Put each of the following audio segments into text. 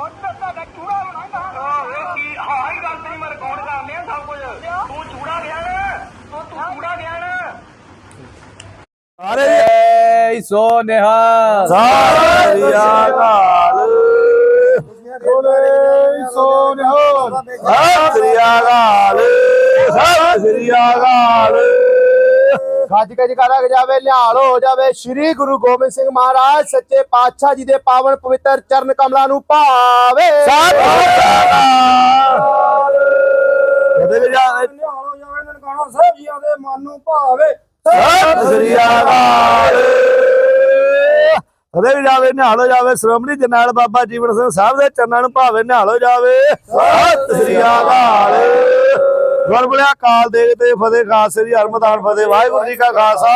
ਓਏ ਕੀ ਹਾਂ ਹੀ ਗੱਲ ਤੇਰੀ ਮੈਂ ਰਿਕਾਰਡ ਕਰ ਲਿਆ ਸਭ ਕੁਝ ਤੂੰ ਚੂੜਾ ਗਿਆ ਨਾ ਤੂੰ ਤੂੰ ਚੂੜਾ ਗਿਆ ਨਾ ਅਰੇ ਸੋ ਨਿਹਾਲ ਸਾਰੀ ਆਗਾਲ ਸੋ ਨਿਹਾਲ ਸਾਰੀ ਆਗਾਲ ਸਾਰੀ ਆਗਾਲ ਗੱਜ ਗੱਜ ਕਰਾ ਜਾਵੇ ਨਿਹਾਲ ਹੋ ਜਾਵੇ। ਸ੍ਰੀ ਗੁਰੂ ਗੋਬਿੰਦ ਸਿੰਘ ਮਹਾਰਾਜ ਸੱਚੇ ਪਾਤਸ਼ਾਹ ਜੀ ਦੇ ਪਾਵਨ ਪਵਿੱਤਰ ਚਰਨ ਕਮਲਾਂ ਨੂੰ ਭਾਵੇ। ਕਦੇ ਵੀ ਜਾ ਨਿਹਾਲ ਹੋ ਜਾਵੇ ਨਨਕਾਣਾ ਸਾਹਿਬ ਜੀਆਂ ਦੇ ਮਨ ਨੂੰ ਭਾਵੇ। ਸ੍ਰੀ ਆਗਾਲ ਕਦੇ ਵੀ ਜਾਵੇ ਨਿਹਾਲ ਹੋ ਜਾਵੇ। ਸ਼੍ਰੋਮਣੀ ਜਰਨੈਲ ਬਾਬਾ ਜੀਵਨ ਸਿੰਘ ਸਾਹਿਬ ਦੇ ਚਰਨਾਂ ਨੂੰ ਭਾਵੇਂ ਨਿਹਾਲ ਹੋ ਜਾਵੇ। ਸਤਿ ਸ੍ਰੀ ਅਕਾਲ। ਗੁਰਬਲਿਆ ਕਾਲ ਦੇ ਤੇ ਫਤਿਹ ਖਾਸ ਸ੍ਰੀ ਹਰਮਦਾਨ ਫਤਿਹ। ਵਾਹਿਗੁਰੂ ਜੀ ਕਾ ਖਾਲਸਾ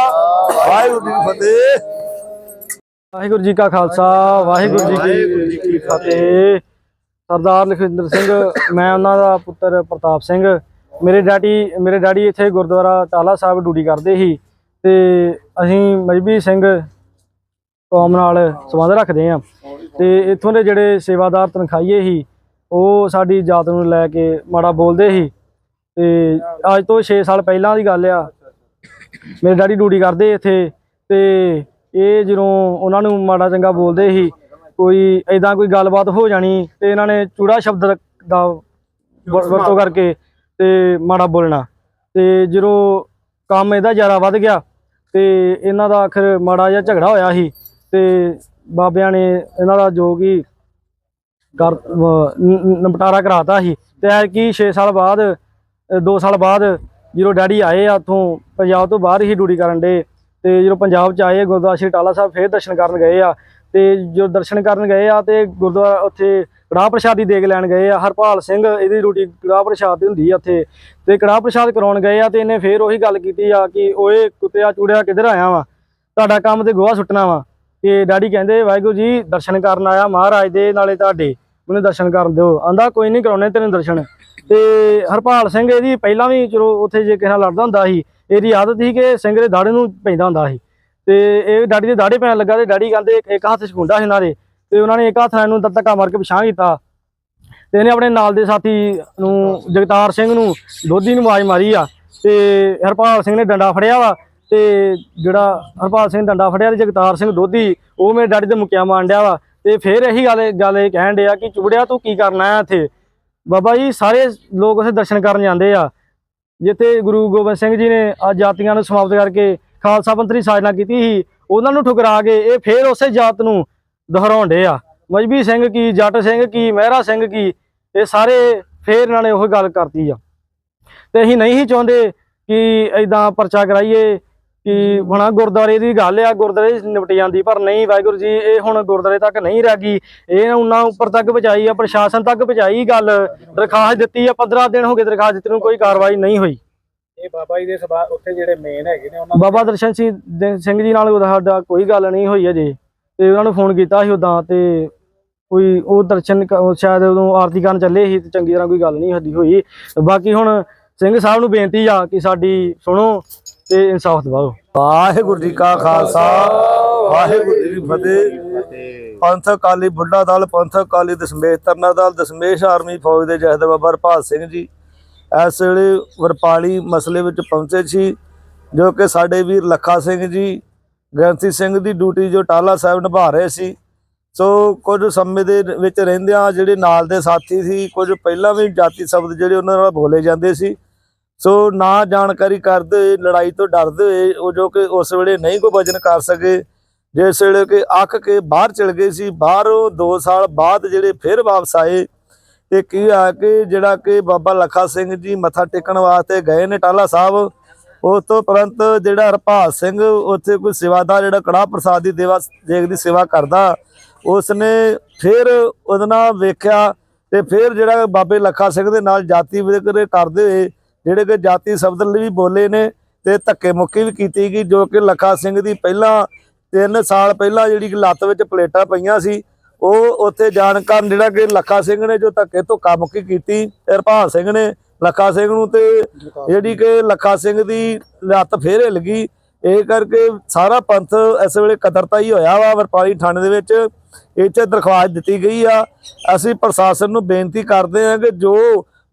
ਵਾਹਿਗੁਰੂ ਜੀ ਕੀ ਫਤਿਹ। ਵਾਹਿਗੁਰੂ ਜੀ ਕਾ ਖਾਲਸਾ ਵਾਹਿਗੁਰੂ ਜੀ ਕੀ ਫਤਿਹ। ਸਰਦਾਰ ਲਖਵਿੰਦਰ ਸਿੰਘ ਮੈਂ ਉਹਨਾਂ ਦਾ ਪੁੱਤਰ ਪ੍ਰਤਾਪ ਸਿੰਘ। ਮੇਰੇ ਡੈਡੀ ਮੇਰੇ ਡੈਡੀ ਇੱਥੇ ਗੁਰਦੁਆਰਾ ਟਾਲਾ ਸਾਹਿਬ ਡਿਊਟੀ ਕਰਦੇ ਸੀ ਤੇ ਅਸੀਂ ਮਜਬੀ ਸਿੰਘ ਕੌਮ ਨਾਲ ਸੰਬੰਧ ਰੱਖਦੇ ਆ ਤੇ ਇੱਥੋਂ ਦੇ ਜਿਹੜੇ ਸੇਵਾਦਾਰ ਤਨਖਾਹੀਏ ਸੀ ਉਹ ਸਾਡੀ ਜਾਤ ਨੂੰ ਲੈ ਕੇ ਮਾੜਾ ਬੋਲਦੇ ਸੀ। ਤੇ ਅੱਜ ਤੋਂ 6 ਸਾਲ ਪਹਿਲਾਂ ਦੀ ਗੱਲ ਆ। ਮੇਰੇ ਡੈਡੀ ਡਿਊਟੀ ਕਰਦੇ ਇੱਥੇ ਤੇ ਇਹ ਜਦੋਂ ਉਹਨਾਂ ਨੂੰ ਮਾੜਾ ਚੰਗਾ ਬੋਲਦੇ ਸੀ ਕੋਈ ਐਦਾਂ ਕੋਈ ਗੱਲਬਾਤ ਹੋ ਜਾਣੀ ਤੇ ਇਹਨਾਂ ਨੇ ਚੂੜਾ ਸ਼ਬਦ ਦਾ ਵਰ- ਵਰਤੋਂ ਕਰਕੇ ਤੇ ਮਾੜਾ ਬੋਲਣਾ। ਤੇ ਜਦੋਂ ਕੰਮ ਇਹਦਾ ਜ਼ਿਆਦਾ ਵੱਧ ਗਿਆ ਤੇ ਇਹਨਾਂ ਦਾ ਆਖਰ ਮਾੜਾ ਜਿਹਾ ਝਗੜਾ ਹੋਇਆ ਸੀ ਤੇ ਬਾਬਿਆਂ ਨੇ ਇਹਨਾਂ ਦਾ ਜੋ ਕਿ ਕਰ ਨਿਪਟਾਰਾ ਕਰਾਤਾ ਸੀ। ਤੇ ਕੀ 6 ਸਾਲ ਬਾਅਦ 2 ਸਾਲ ਬਾਅਦ ਜਦੋਂ ਡੈਡੀ ਆਏ ਆ ਉੱਥੋਂ ਪੰਜਾਬ ਤੋਂ ਬਾਹਰ ਹੀ ਡਿਊਟੀ ਕਰਨ ਦੇ ਤੇ ਜਦੋਂ ਪੰਜਾਬ ਚ ਆਏ, ਗੁਰਦੁਆਰਾ ਸ਼੍ਰੀ ਟਾਲਾ ਸਾਹਿਬ ਫੇਰ ਦਰਸ਼ਨ ਕਰਨ ਗਏ ਆ। ਤੇ ਜੋ ਦਰਸ਼ਨ ਕਰਨ ਗਏ ਆ ਤੇ ਗੁਰਦੁਆਰਾ ਉੱਥੇ ਕੜਾਹ ਪ੍ਰਸ਼ਾਦ ਦੀ ਦੇਗ ਲੈਣ ਗਏ ਆ। ਹਰਪਾਲ ਸਿੰਘ ਇਹਦੀ ਡਿਊਟੀ ਕੜਾਹ ਪ੍ਰਸ਼ਾਦ ਦੀ ਹੁੰਦੀ ਆ ਉੱਥੇ। ਤੇ ਕੜਾਹ ਪ੍ਰਸ਼ਾਦ ਕਰਾਉਣ ਗਏ ਆ ਤੇ ਇਹਨੇ ਫੇਰ ਉਹੀ ਗੱਲ ਕੀਤੀ ਆ ਕਿ, ਓਏ, ਕੁੱਤਿਆ ਚੂੜਿਆ ਕਿੱਧਰ ਆਇਆ ਵਾ? ਤੁਹਾਡਾ ਕੰਮ ਤੇ ਗੋਹਾ ਸੁੱਟਣਾ ਵਾ। ਤੇ ਡੈਡੀ ਕਹਿੰਦੇ, ਵਾਹਿਗੁਰੂ ਜੀ, ਦਰਸ਼ਨ ਕਰਨ ਆਇਆ, ਮਹਾਰਾਜ ਦੇ ਨਾਲੇ ਤੁਹਾਡੇ। ਮੈਨੂੰ ਦਰਸ਼ਨ ਕਰਨ ਦਿਓ। ਆਂਦਾ, ਕੋਈ ਨਹੀਂ ਕਰਾਉਣੇ ਤੈਨੂੰ ਦਰਸ਼ਨ। ਤੇ ਹਰਪਾਲ ਸਿੰਘ ਇਹਦੀ ਪਹਿਲਾਂ ਵੀ ਚਲੋ ਉੱਥੇ ਜੇ ਕਿਸੇ ਨਾਲ ਲੜਦਾ ਹੁੰਦਾ ਸੀ, ਇਹਦੀ ਆਦਤ ਸੀ ਕਿ ਸਿੰਘ ਦੇ ਦਾੜੇ ਨੂੰ ਪੈਂਦਾ ਹੁੰਦਾ ਸੀ। ਤੇ ਇਹ ਡੈਡੀ ਦੇ ਦਾੜੇ ਪੈਣ ਲੱਗਾ ਤੇ ਡੈਡੀ ਕਹਿੰਦੇ ਇੱਕ- ਹੱਥ 'ਚ ਸੀ ਇਹਨਾਂ ਦੇ, ਤੇ ਉਹਨਾਂ ਨੇ ਇੱਕ ਹੱਥ ਨਾਲ ਇਹਨੂੰ ਧੱਕਾ ਮਾਰ ਕੇ ਪਿਛਾਂ ਕੀਤਾ। ਤੇ ਇਹਨੇ ਆਪਣੇ ਨਾਲ ਦੇ ਸਾਥੀ ਨੂੰ, ਜਗਤਾਰ ਸਿੰਘ ਨੂੰ ਦੋਧੀ ਨੂੰ ਆਵਾਜ਼ ਮਾਰੀ ਆ। ਤੇ ਹਰਪਾਲ ਸਿੰਘ ਨੇ ਡੰਡਾ ਫੜਿਆ ਵਾ, ਤੇ ਜਿਹੜਾ ਹਰਪਾਲ ਸਿੰਘ ਡੰਡਾ ਫੜਿਆ ਤੇ ਜਗਤਾਰ ਸਿੰਘ ਦੋਧੀ, ਉਹ ਮੇਰੇ ਡੈਡੀ ਦੇ ਮੁੱਕਿਆ ਮਾਰਨ ਡਿਆ ਵਾ। ਤੇ ਫੇਰ ਇਹੀ ਗੱਲ ਗੱਲ ਇਹ ਕਹਿਣ ਡਿਆ ਕਿ ਚੁਬੜਿਆ ਤੂੰ ਕੀ ਕਰਨਾ ਆ ਇੱਥੇ? ਬਾਬਾ ਜੀ, ਸਾਰੇ ਲੋਕ ਉੱਥੇ ਦਰਸ਼ਨ ਕਰਨ ਜਾਂਦੇ ਆ। ਜਿੱਥੇ ਗੁਰੂ ਗੋਬਿੰਦ ਸਿੰਘ ਜੀ ਨੇ ਆ ਜਾਤੀਆਂ ਨੂੰ ਸਮਾਪਤ ਕਰਕੇ ਖਾਲਸਾ ਪੰਥ ਦੀ ਸਾਜਨਾ ਕੀਤੀ ਸੀ, ਉਹਨਾਂ ਨੂੰ ਠੁਕਰਾ ਕੇ ਇਹ ਫੇਰ ਉਸੇ ਜਾਤ ਨੂੰ ਦੁਹਰਾਉਂਦੇ ਆ। ਮਜਬੀ ਸਿੰਘ ਕੀ, ਜੱਟ ਸਿੰਘ ਕੀ, ਮਹਿਰਾ ਸਿੰਘ ਕੀ, ਇਹ ਸਾਰੇ ਫੇਰ ਇਹਨਾਂ ਨੇ ਉਹ ਗੱਲ ਕਰਤੀ ਆ। ਤੇ ਅਸੀਂ ਨਹੀਂ ਸੀ ਚਾਹੁੰਦੇ ਕਿ ਐਦਾਂ ਪਰਚਾ ਕਰਾਈਏ। ਕਿ ਹੁਣ ਗੁਰਦਾਰੇ ਦੀ ਗੱਲ ਆ ਗੁਰਦਾਰੇ ਨਿਪਟ ਜਾਂਦੀ ਪਰ ਨਹੀਂ ਵਾਹਿਗੁਰੂ ਜੀ ਇਹ ਹੁਣ ਗੁਰਦਾਰੇ ਤੱਕ ਨਹੀਂ ਰਹਿ ਗਈ। ਇਹ ਉਹਨਾਂ ਉੱਪਰ ਤੱਕ ਪਹੁੰਚਾਈ ਆ ਪ੍ਰਸ਼ਾਸਨ ਤੱਕ ਪਹੁੰਚਾਈ ਗੱਲ ਦਰਖਾਸਤ ਦਿੱਤੀ ਆ 15 ਦਿਨ ਹੋ ਗਏ ਦਰਖਾਸਤ ਦਿੱਤੀ ਨੂੰ ਕੋਈ ਕਾਰਵਾਈ ਨਹੀਂ ਹੋਈ। ਇਹ ਬਾਬਾ ਜੀ ਦੇ ਸਭਾ ਉੱਥੇ ਜਿਹੜੇ ਮੇਨ ਹੈਗੇ ਨੇ ਉਹਨਾਂ ਬਾਬਾ ਦਰਸ਼ਨ ਸਿੰਘ ਜੀ ਨਾਲ ਉਹਦਾ ਸਾਡਾ ਕੋਈ ਗੱਲ ਨਹੀਂ ਹੋਈ ਅਜੇ। ਤੇ ਉਹਨਾਂ ਨੂੰ ਫੋਨ ਕੀਤਾ ਸੀ ਉਦਾਂ ਤੇ ਕੋਈ ਉਹ ਦਰਸ਼ਨ ਸ਼ਾਇਦ ਉਦੋਂ ਆਰਤੀ ਕਰਨ ਚੱਲੇ ਸੀ ਤੇ ਚੰਗੀ ਤਰ੍ਹਾਂ ਕੋਈ ਗੱਲ ਨਹੀਂ ਸਾਡੀ ਹੋਈ। ਬਾਕੀ ਹੁਣ ਸਿੰਘ ਸਾਹਿਬ ਨੂੰ ਬੇਨਤੀ ਆ ਕਿ ਸਾਡੀ ਸੁਣੋ ਤੇ ਇਨਸਾਫ ਦਿਵਾਓ। ਵਾਹਿਗੁਰੂ ਜੀ ਕਾ ਖਾਲਸਾ, ਵਾਹਿਗੁਰੂ ਜੀ ਕੀ ਫਤਿਹ। ਪੰਥ ਅਕਾਲੀ ਬੁੱਢਾ ਦਲ, ਪੰਥ ਅਕਾਲੀ ਦਸ਼ਮੇਸ਼ ਤਰਨਾ ਦਲ, ਦਸ਼ਮੇਸ਼ ਆਰਮੀ ਫੌਜ ਦੇ ਜਥੇਦਾਰ ਬਾਬਾ ਹਰਪਾਲ ਸਿੰਘ ਜੀ ਇਸ ਵੇਲੇ ਵਰਪਾਲੀ ਮਸਲੇ ਵਿੱਚ ਪਹੁੰਚੇ ਸੀ, ਜੋ ਕਿ ਸਾਡੇ ਵੀਰ ਲੱਖਾ ਸਿੰਘ ਜੀ, ਗ੍ਰੰਥੀ ਸਿੰਘ ਦੀ ਡਿਊਟੀ ਜੋ ਟਾਲਾ ਸਾਹਿਬ ਨਿਭਾ ਰਹੇ ਸੀ। ਸੋ ਕੁਝ ਸਮੇਂ ਦੇ ਵਿੱਚ ਰਹਿੰਦਿਆਂ ਜਿਹੜੇ ਨਾਲ ਦੇ ਸਾਥੀ ਸੀ, ਕੁਝ ਪਹਿਲਾਂ ਵੀ ਜਾਤੀ ਸ਼ਬਦ ਜਿਹੜੇ ਉਹਨਾਂ ਨਾਲ ਬੋਲੇ ਜਾਂਦੇ ਸੀ। ਸੋ ਨਾ ਜਾਣਕਾਰੀ ਕਰਦੇ ਹੋਏ, ਲੜਾਈ ਤੋਂ ਡਰਦੇ ਹੋਏ, ਉਹ ਜੋ ਕਿ ਉਸ ਵੇਲੇ ਨਹੀਂ ਕੋਈ ਵਜਨ ਕਰ ਸਕੇ, ਜਿਸ ਵੇਲੇ ਕਿ ਅੱਕ ਕੇ ਬਾਹਰ ਚਲ ਗਏ ਸੀ, ਬਾਹਰੋਂ 2 ਸਾਲ ਬਾਅਦ ਜਿਹੜੇ ਫਿਰ ਵਾਪਸ ਆਏ ਤੇ ਕੀ ਆ ਕਿ ਜਿਹੜਾ ਕਿ ਬਾਬਾ ਲੱਖਾ ਸਿੰਘ ਜੀ ਮੱਥਾ ਟੇਕਣ ਵਾਸਤੇ ਗਏ ਨੇ ਟਾਲਾ ਸਾਹਿਬ, ਉਸ ਤੋਂ ਤੁਰੰਤ ਜਿਹੜਾ ਹਰਪਾਲ ਸਿੰਘ ਉੱਥੇ ਕੋਈ ਸੇਵਾਦਾਰ ਜਿਹੜਾ ਕੜਾਹ ਪ੍ਰਸਾਦ ਦੀ ਦੇਵਾ, ਦੇਗ ਦੀ ਸੇਵਾ ਕਰਦਾ ਉਸ ਨੇ ਫਿਰ ਉਹਦੇ ਨਾਲ ਵੇਖਿਆ ਤੇ ਫਿਰ ਜਿਹੜਾ ਬਾਬੇ ਲੱਖਾ ਸਿੰਘ ਦੇ ਨਾਲ ਜਾਤੀ ਵਿਤਕਰੇ ਕਰਦੇ ਹੋਏ ਜਿਹੜੇ ਕਿ ਜਾਤੀ ਸ਼ਬਦ ਲਈ ਵੀ ਬੋਲੇ ਨੇ ਤੇ ਧੱਕੇ ਮੁੱਕੀ ਵੀ ਕੀਤੀ ਗਈ, ਜੋ ਕਿ ਲੱਖਾ ਸਿੰਘ ਦੀ ਪਹਿਲਾਂ 3 ਸਾਲ ਪਹਿਲਾਂ ਜਿਹੜੀ ਕਿ ਲੱਤ ਵਿੱਚ ਪਲੇਟਾਂ ਪਈਆਂ ਸੀ, ਉਹ ਉੱਥੇ ਜਾਣ ਕਾਰਨ ਜਿਹੜਾ ਕਿ ਲੱਖਾ ਸਿੰਘ ਨੇ ਜੋ ਧੱਕੇ ਧੁੱਕਾ ਮੁੱਕੀ ਕੀਤੀ, ਹਰਪਾਲ ਸਿੰਘ ਨੇ ਲੱਖਾ ਸਿੰਘ ਨੂੰ ਤੇ ਜਿਹੜੀ ਕਿ ਲੱਖਾ ਸਿੰਘ ਦੀ ਲੱਤ ਫੇਰ ਹਿੱਲ ਗਈ ਇਹ ਕਰਕੇ ਸਾਰਾ ਪੰਥ ਇਸ ਵੇਲੇ ਕਦਰਤਾ ਹੀ ਹੋਇਆ ਵਾ, ਵਰਪਾਲੀ ਥਾਣੇ ਦੇ ਵਿੱਚ ਇੱਥੇ ਦਰਖਾਸਤ ਦਿੱਤੀ ਗਈ ਆ। ਅਸੀਂ ਪ੍ਰਸ਼ਾਸਨ ਨੂੰ ਬੇਨਤੀ ਕਰਦੇ ਹਾਂ ਕਿ ਜੋ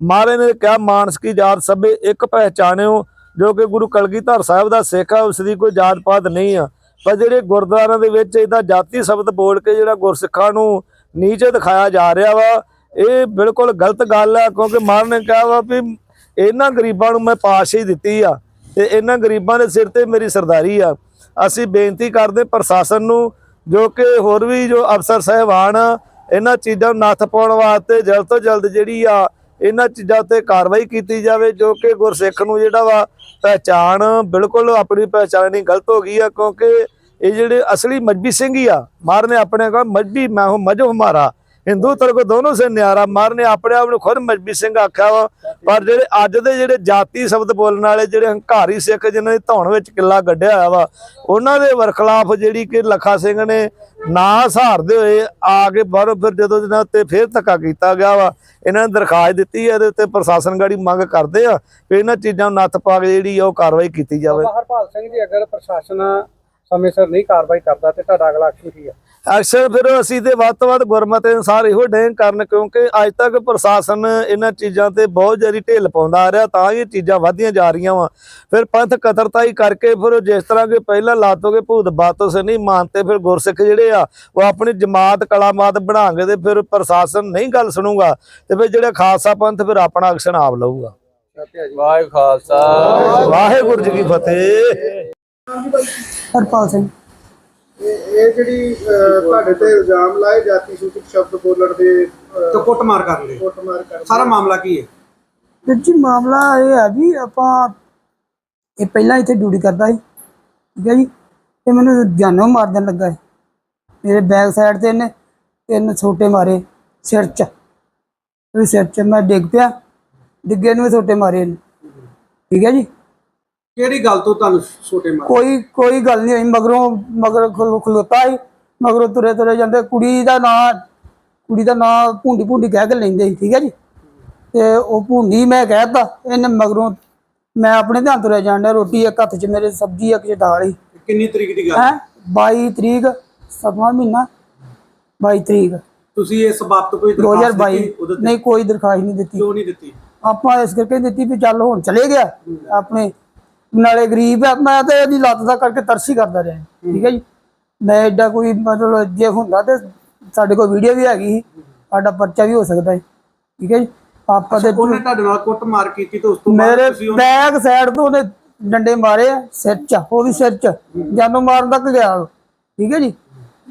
ਮਹਾਰਾਜ ਨੇ ਕਿਹਾ, ਮਾਨਸ ਜਾਤ ਸਭੇ ਇੱਕ ਪਹਿਚਾਣਿਓ, ਜੋ ਕਿ ਗੁਰੂ ਕਲਗੀਧਰ ਸਾਹਿਬ ਦਾ ਸਿੱਖ ਆ ਉਸ ਦੀ ਕੋਈ ਜਾਤ ਪਾਤ ਨਹੀਂ ਆ। ਪਰ ਜਿਹੜੇ ਗੁਰਦੁਆਰਿਆਂ ਦੇ ਵਿੱਚ ਇਹਦਾ ਜਾਤੀ ਸ਼ਬਦ ਬੋਲ ਕੇ ਜਿਹੜਾ ਗੁਰਸਿੱਖਾਂ ਨੂੰ ਨੀਚੇ ਦਿਖਾਇਆ ਜਾ ਰਿਹਾ ਵਾ, ਇਹ ਬਿਲਕੁਲ ਗਲਤ ਗੱਲ ਆ, ਕਿਉਂਕਿ ਮਹਾਰਾਜ ਨੇ ਕਿਹਾ ਵਾ ਵੀ ਇਹਨਾਂ ਗਰੀਬਾਂ ਨੂੰ ਮੈਂ ਪਾਸ਼ ਹੀ ਦਿੱਤੀ ਆ ਤੇ ਇਹਨਾਂ ਗਰੀਬਾਂ ਦੇ ਸਿਰ ਤੇ ਮੇਰੀ ਸਰਦਾਰੀ ਆ। ਅਸੀਂ ਬੇਨਤੀ ਕਰਦੇ ਪ੍ਰਸ਼ਾਸਨ ਨੂੰ, ਜੋ ਕਿ ਹੋਰ ਵੀ ਜੋ ਅਫਸਰ ਸਹਿਬਾਨ ਇਹਨਾਂ ਚੀਜ਼ਾਂ ਨੂੰ ਨੱਥ ਪਾਉਣ ਵਾਸਤੇ ਜਲਦ ਤੋਂ ਜਲਦ ਜਿਹੜੀ ਆ ਇਹਨਾਂ ਚੀਜ਼ਾਂ ਤੇ ਕਾਰਵਾਈ ਕੀਤੀ ਜਾਵੇ, ਜੋ ਕਿ ਗੁਰਸਿੱਖ ਨੂੰ ਜਿਹੜਾ ਵਾ ਪਹਿਚਾਣ ਬਿਲਕੁਲ ਆਪਣੀ ਪਹਿਚਾਣ ਨਹੀਂ, ਗਲਤ ਹੋ ਗਈ ਆ, ਕਿਉਂਕਿ ਇਹ ਜਿਹੜੇ ਅਸਲੀ ਮਜਬੀ ਸਿੰਘ ਹੀ ਆ ਮਾਰ ਨੇ ਆਪਣੇ ਕਹਾ ਮਜਬੀ, ਮੈਂ ਹੂੰ ਮਜੋ ਹਮਾਰਾ ਹਿੰਦੂ ਤਰ ਕੋ ਦੋਨੋਂ ਸੇ ਨਿਆਰਾ ਮਾਰ ਨੇ ਆਪਣੇ ਆਪ ਨੂੰ ਖੁਦ ਮਜਬੀ ਸਿੰਘ ਆਖਿਆ ਵਾ। ਪਰ ਜਿਹੜੇ ਅੱਜ ਦੇ ਜਿਹੜੇ ਜਾਤੀ ਸ਼ਬਦ ਬੋਲਣ ਵਾਲੇ, ਜਿਹੜੇ ਹੰਕਾਰੀ ਸਿੱਖ ਜਿਨ੍ਹਾਂ ਦੀ ਧੌਣ ਵਿੱਚ ਕਿੱਲਾ ਗੱਡਿਆ ਹੋਇਆ ਵਾ, ਉਹਨਾਂ ਦੇ ਵਰਖਲਾਫ ਜਿਹੜੀ ਕਿ ਲਖਾ ਸਿੰਘ ਨੇ ਨਾ ਸਹਾਰਦੇ ਹੋਏ ਆ ਕੇ ਬਾਹਰੋਂ ਫਿਰ ਜਦੋਂ ਇਹਨਾਂ ਉੱਤੇ ਫੇਰ ਧੱਕਾ ਕੀਤਾ ਗਿਆ ਵਾ, ਇਹਨਾਂ ਨੇ ਦਰਖਾਸਤ ਦਿੱਤੀ ਹੈ ਇਹਦੇ ਉੱਤੇ ਪ੍ਰਸ਼ਾਸਨ ਗਾੜੀ ਮੰਗ ਕਰਦੇ ਆ ਕਿ ਇਹਨਾਂ ਚੀਜ਼ਾਂ ਨੂੰ ਨੱਥ ਪਾ ਕੇ ਜਿਹੜੀ ਆ ਉਹ ਕਾਰਵਾਈ ਕੀਤੀ ਜਾਵੇ। ਬਾਬਾ ਹਰਪਾਲ ਸਿੰਘ ਜੀ, ਅਗਰ ਪ੍ਰਸ਼ਾਸਨ ਸਮੇਂ ਸਿਰ ਨਹੀਂ ਕਾਰਵਾਈ ਕਰਦਾ ਤੇ ਤੁਹਾਡਾ ਅਗਲਾ ਐਕਸ਼ਨ ਕੀ ਹੈ ਅਕਸਰ ਫਿਰ ਅਸੀਂ ਤੇ ਵੱਧ ਤੋਂ ਵੱਧ ਗੁਰਮਤਿ ਅਨੁਸਾਰ ਇਹੋ ਡੈਂਗ ਕਰਨ ਕਿਉਂਕਿ ਅੱਜ ਤੱਕ ਪ੍ਰਸ਼ਾਸਨ ਇਹਨਾਂ ਚੀਜ਼ਾਂ ਤੇ ਬਹੁਤ ਜ਼ਿਆਦਾ ਢਿੱਲ ਪਾਉਂਦਾ ਆ ਰਿਹਾ ਤਾਂ ਇਹ ਚੀਜ਼ਾਂ ਵਧਦੀਆਂ ਜਾ ਰਹੀਆਂ ਵਾ। ਫਿਰ ਪੰਥ ਕਤਰਤਾਈ ਕਰਕੇ ਫਿਰ ਜਿਸ ਤਰ੍ਹਾਂ ਕਿ ਪਹਿਲਾਂ ਲਾਤੋਗੇ ਭੂਤ ਬਾਤੋਂ ਸੇ ਨਹੀਂ ਮੰਨਤੇ ਫਿਰ ਗੁਰਸਿੱਖ ਜਿਹੜੇ ਆ ਉਹ ਆਪਣੀ ਜਮਾਤ ਕਲਾਮਾਤ ਬਣਾਗੇ ਤੇ ਫਿਰ ਪ੍ਰਸ਼ਾਸਨ ਨਹੀਂ ਗੱਲ ਸੁਣੂਗਾ ਤੇ ਫਿਰ ਜਿਹੜਾ ਖਾਲਸਾ ਪੰਥ ਫਿਰ ਆਪਣਾ ਐਕਸ਼ਨ ਆਪ ਲਊਗਾ। ਵਾਹਿ ਖਾਲਸਾ। ਵਾਹਿਗੁਰੂ ਜੀ ਕੀ ਫਤਿਹ। ਹਰਪਾਲ ਸਿੰਘ। ਇਹ ਇਹ ਜਿਹੜੀ ਤੁਹਾਡੇ ਤੇ ਇਲਜ਼ਾਮ ਲਾਏ ਜਾਤੀ ਸੂਚਕ ਸ਼ਬਦ ਬੋਲਣ ਦੇ ਤੇ ਕੁੱਟਮਾਰ ਕਰਨ ਦੇ। ਕੁੱਟਮਾਰ ਕਰ ਸਾਰਾ ਮਾਮਲਾ ਕੀ ਹੈ? ਵੀਰ ਜੀ ਮਾਮਲਾ ਇਹ ਹੈ ਵੀ ਆਪਾਂ ਇਹ ਪਹਿਲਾਂ ਇੱਥੇ ਡਿਊਟੀ ਕਰਦਾ ਸੀ ਠੀਕ ਹੈ ਜੀ ਤੇ ਮੈਨੂੰ ਜਾਨੋਂ ਮਾਰ ਦੇਣ ਲੱਗਾ ਹੈ ਮੇਰੇ ਬੈਕ ਸਾਈਡ ਤੇ ਇਹਨੇ ਤਿੰਨ ਛੋਟੇ ਮਾਰੇ ਸਿਰ 'ਚ। ਉਹ ਸਿਰ 'ਚ ਮੈਂ ਡਿੱਗ ਪਿਆ ਡਿੱਗੇ ਨੂੰ ਛੋਟੇ ਮਾਰੇ ਇਹਨੇ ਠੀਕ ਹੈ ਜੀ। ਕਿਹੜੀ ਗੱਲ ਤੋਂ ਤੁਹਾਨੂੰ ਛੋਟੇ ਮਾਰ? ਕੋਈ ਕੋਈ ਗੱਲ ਨਹੀਂ ਹੋਈ ਮਗਰੋਂ ਮਗਰ ਖਲੋ- ਖਲੋਤਾ ਸੀ ਮਗਰੋਂ ਤੁਰੇ ਤੁਰੇ ਜਾਂਦੇ ਕੁੜੀ ਦਾ ਨਾਂ ਕੁੜੀ ਦਾ ਨਾਂ ਭੁੰਡੀ ਭੁੰਡੀ ਕਹਿ ਕੇ ਲੈਂਦੇ ਸੀ ਠੀਕ ਹੈ ਜੀ? ਤੇ ਉਹ ਭੁੰਡੀ ਮੈਂ ਕਹਿਤਾ ਇਹਨੇ ਮਗਰੋਂ ਮੈਂ ਆਪਣੇ ਧਿਆਨ ਤੁਰਿਆ ਡਿਆ ਰੋਟੀ ਇੱਕ ਹੱਥ 'ਚ ਮੇਰੇ ਸਬਜ਼ੀ ਇੱਕ 'ਚ ਦਾਲ ਸੀ ਕਿੰਨੀ ਤਰੀਕ ਦੀ ਗੱਲ? ਹੈ? 22 ਤਰੀਕ ਸਤਵਾਂ ਮਹੀਨਾ। 22 ਤਰੀਕ। ਤੁਸੀਂ ਇਸ ਬਾਬਤ ਕੋਈ ਦਰਖਾਸਤ 2022 ਦਿੱਤੀ ਉਹਦੇ ਤੇ? ਨਹੀਂ ਕੋਈ ਦਰਖਾਸਤ ਨਹੀਂ ਦਿੱਤੀ। ਕਿਉਂ ਨਹੀਂ ਦਿੱਤੀ? ਆਪਾਂ ਇਸ ਕਰਕੇ ਦਿੱਤੀ ਵੀ ਚੱਲ ਹੁਣ ਚਲੇ ਗਿਆ ਆਪਣੇ ਨਾਲੇ ਗਰੀਬ ਆ ਮੈਂ ਤਾਂ ਇਹਦੀ ਲੱਤ ਦਾ ਕਰਕੇ ਤਰਸੀ ਕਰਦਾ ਰਿਹਾ। ਠੀਕ ਹੈ ਜੀ? ਮੈਂ ਐਡਾ ਕੋਈ ਮਤਲਬ ਜੇ ਹੁੰਦਾ ਤੇ ਸਾਡੇ ਕੋਲ ਵੀਡੀਓ ਵੀ ਹੈਗੀ ਸੀ ਸਾਡਾ ਪਰਚਾ ਵੀ ਹੋ ਸਕਦਾ ਹੈ ਠੀਕ ਹੈ ਜੀ? ਆਪਾਂ ਤੇ ਉਹਨੇ ਤੁਹਾਡੇ ਨਾਲ ਕੁੱਟਮਾਰ ਕੀਤੀ ਤੇ ਉਸ ਤੋਂ ਬਾਅਦ ਮੇਰੇ ਬੈਕ ਸਾਈਡ ਤੋਂ ਉਹਨੇ ਡੰਡੇ ਮਾਰੇ ਆ ਸਿਰ 'ਚ ਉਹ ਵੀ ਸਿਰ 'ਚ। ਜਾਨੋਂ ਮਾਰਨ ਤੱਕ ਗਿਆ ਠੀਕ ਹੈ ਜੀ?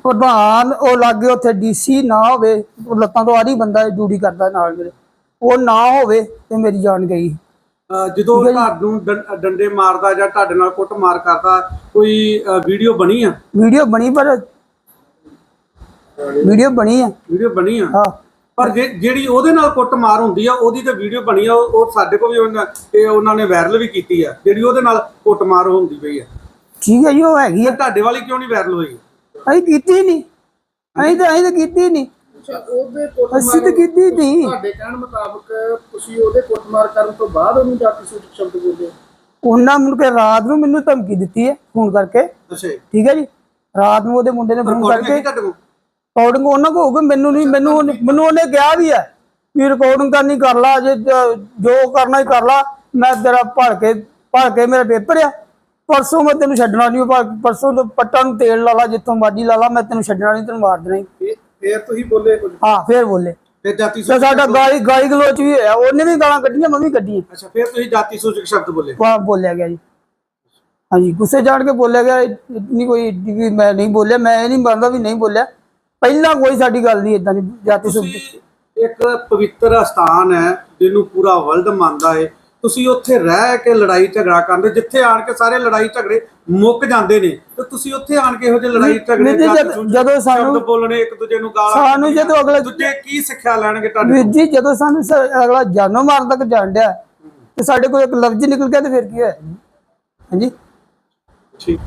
ਪ੍ਰਧਾਨ ਉਹ ਲਾਗੇ ਉੱਥੇ ਡੀਸੀ ਨਾ ਹੋਵੇ ਉਹ ਲੱਤਾਂ ਤੋਂ ਆਰੀ ਬੰਦਾ ਡਿਊਟੀ ਕਰਦਾ ਨਾਲ ਮੇਰੇ। ਉਹ ਨਾ ਹੋਵੇ ਤੇ ਮੇਰੀ ਜਾਨ ਗਈ। ਜਦੋਂ ਤੁਹਾਨੂੰ ਡੰ- ਡੰਡੇ ਮਾਰਦਾ ਜਾਂ ਤੁਹਾਡੇ ਨਾਲ ਕੁੱਟਮਾਰ ਕਰਦਾ ਕੋਈ ਵੀਡੀਓ ਬਣੀ ਆ? ਵੀਡੀਓ ਬਣੀ ਪਰ ਵੀਡੀਓ ਬਣੀ ਆ। ਵੀਡੀਓ ਬਣੀ ਆ? ਹਾਂ। ਪਰ ਜੇ- ਜਿਹੜੀ ਉਹਦੇ ਨਾਲ ਕੁੱਟਮਾਰ ਹੁੰਦੀ ਆ ਉਹਦੀ ਤਾਂ ਵੀਡੀਓ ਬਣੀ ਆ ਉਹ ਉਹ ਸਾਡੇ ਕੋਲ ਵੀ ਉਹਨਾਂ ਇਹ ਉਹਨਾਂ ਨੇ ਵਾਇਰਲ ਵੀ ਕੀਤੀ ਆ ਜਿਹੜੀ ਉਹਦੇ ਨਾਲ ਕੁੱਟਮਾਰ ਹੁੰਦੀ ਪਈ ਆ। ਠੀਕ ਹੈ ਜੀ ਉਹ ਹੈਗੀ ਆ। ਤੁਹਾਡੇ ਵਾਲੀ ਕਿਉਂ ਨਹੀਂ ਵਾਇਰਲ ਹੋਈ? ਅਸੀਂ ਕੀਤੀ ਨਹੀਂ। ਅਸੀਂ ਤਾਂ ਅਸੀਂ ਤਾਂ ਕੀਤੀ ਨਹੀਂ। ਉਹਦੇ ਅਸੀਂ ਤਾਂ ਕੀਤੀ ਨਹੀਂ ਤੁਹਾਡੇ ਕਹਿਣ ਮੁਤਾਬਕ ਤੁਸੀਂ ਉਹਦੇ ਕੁੱਟਮਾਰ ਕਰਨ ਤੋਂ ਬਾਅਦ ਉਹਨੂੰ ਜਾਤੀ ਸੂਚਕ ਸ਼ਬਦ ਬੋਲੇ ਉਹਨਾਂ ਮੁੜ ਕੇ ਰਾਤ ਨੂੰ ਮੈਨੂੰ ਧਮਕੀ ਦਿੱਤੀ ਹੈ ਫੋਨ ਕਰਕੇ। ਅੱਛਾ। ਠੀਕ ਹੈ ਜੀ? ਰਾਤ ਨੂੰ ਉਹਦੇ ਮੁੰਡੇ ਨੇ ਫੋਨ ਕਰਕੇ ਰਿਕਾਰਡਿੰਗ ਉਹਨਾਂ ਕੋ ਹੋਊਗੀ ਮੈਨੂੰ ਨਹੀਂ ਮੈਨੂੰ ਮੈਨੂੰ ਉਹਨੇ ਕਿਹਾ ਵੀ ਹੈ ਵੀ ਰਿਕਾਰਡਿੰਗ ਕਰਨੀ ਕਰ ਲਾ ਜੇ ਜ- ਕਰਨਾ ਹੀ ਕਰ ਲਾ ਮੈਂ ਤੇਰਾ ਭੜ ਕੇ ਭੜ ਕੇ ਮੇਰਾ ਪੇਪਰ ਆ। ਪਰਸੋਂ ਮੈਂ ਤੈਨੂੰ ਛੱਡਣਾ ਨਹੀਂ ਪਰ- ਪਰਸੋਂ ਤੋਂ ਪੱਟਾਂ ਨੂੰ ਤੇਲ ਲਾ ਲਾ ਜਿੱਥੋਂ ਮਰਜ਼ੀ ਲਾ ਲਾ ਮੈਂ ਤੈਨੂੰ ਛੱਡਣਾ ਨਹੀਂ ਤੈਨੂੰ ਮਾਰ ਦੇਣਾ ਈ। ਫੇਰ ਤੁਸੀਂ ਬੋਲੇ ਕੁਝ? ਹਾਂ ਫੇਰ ਬੋਲੇ। ਫਿਰ ਜਾਤੀ ਤੇ ਸੂਚਕ ਸਾਡਾ ਗਾਲੀ ਗਾਲੀ ਗਲੋਚ ਵੀ ਹੋਇਆ। ਉਹਨੇ ਵੀ ਗਾਲਾਂ ਕੱਢੀਆਂ ਮੈਂ ਵੀ ਕੱਢੀ। ਅੱਛਾ ਫਿਰ ਤੁਸੀਂ ਜਾਤੀ ਸੂਚਕ ਸ਼ਬਦ ਬੋਲੇ। ਵਾ ਬੋਲਿਆ ਗਿਆ ਜੀ। ਹਾਂਜੀ ਗੁੱਸੇ ਜਾਣ ਕੇ ਬੋਲਿਆ ਗਿਆ। ਇਤਨੀ ਕੋਈ ਮੈਂ ਨਹੀਂ ਬੋਲਿਆ ਮੈਂ ਇਹ ਨਹੀਂ ਮੰਨਦਾ ਵੀ ਨਹੀਂ ਬੋਲਿਆ। ਪਹਿਲਾਂ ਕੋਈ ਸਾਡੀ ਗੱਲ ਨਹੀਂ ਇਦਾਂ ਦੀ ਜਾਤੀ ਤੁਸੀਂ ਇੱਕ ਪਵਿੱਤਰ ਸਥਾਨ ਹੈ ਜਿਹਨੂੰ ਪੂਰਾ ਵਰਲਡ ਮੰਨਦਾ ਹੈ ਤੁਸੀਂ ਉੱਥੇ ਰਹਿ ਕੇ ਲੜਾਈ ਝਗੜਾ ਕਰਦੇ ਜਿੱਥੇ ਆਣ ਕੇ ਸਾਰੇ ਲੜਾਈ ਝਗੜੇ ਮੁੱਕ ਜਾਂਦੇ ਨੇ ਤੇ ਤੁਸੀਂ ਉੱਥੇ ਆਣ ਕੇ ਇਹੋ ਜਿਹੇ ਲੜਾਈ ਝਗੜੇ ਜਦ- ਸਾਨੂੰ- ਸ਼ਬਦ ਬੋਲਣੇ ਇੱਕ ਦੂਜੇ ਨੂੰ ਗਾਲਾਂ ਸਾਨੂੰ ਜਦੋਂ ਅਗਲੇ- ਦੂਜੇ ਕੀ ਸਿੱਖਿਆ ਲੈਣਗੇ ਤੁਹਾਡੇ ਵੀਰ ਜੀ ਜਦੋਂ ਸਾਨੂੰ ਅਗਲਾ ਜਾਨੋਂ ਮਾਰਨ ਤੱਕ ਜਾਣ ਡਿਆ ਤੇ ਸਾਡੇ ਕੋਲ ਇੱਕ ਲਫ਼ਜ਼ ਨਿਕਲ ਗਿਆ ਤੇ ਫਿਰ ਕੀ ਹੋਇਆ? ਹਾਂਜੀ? ਠੀਕ।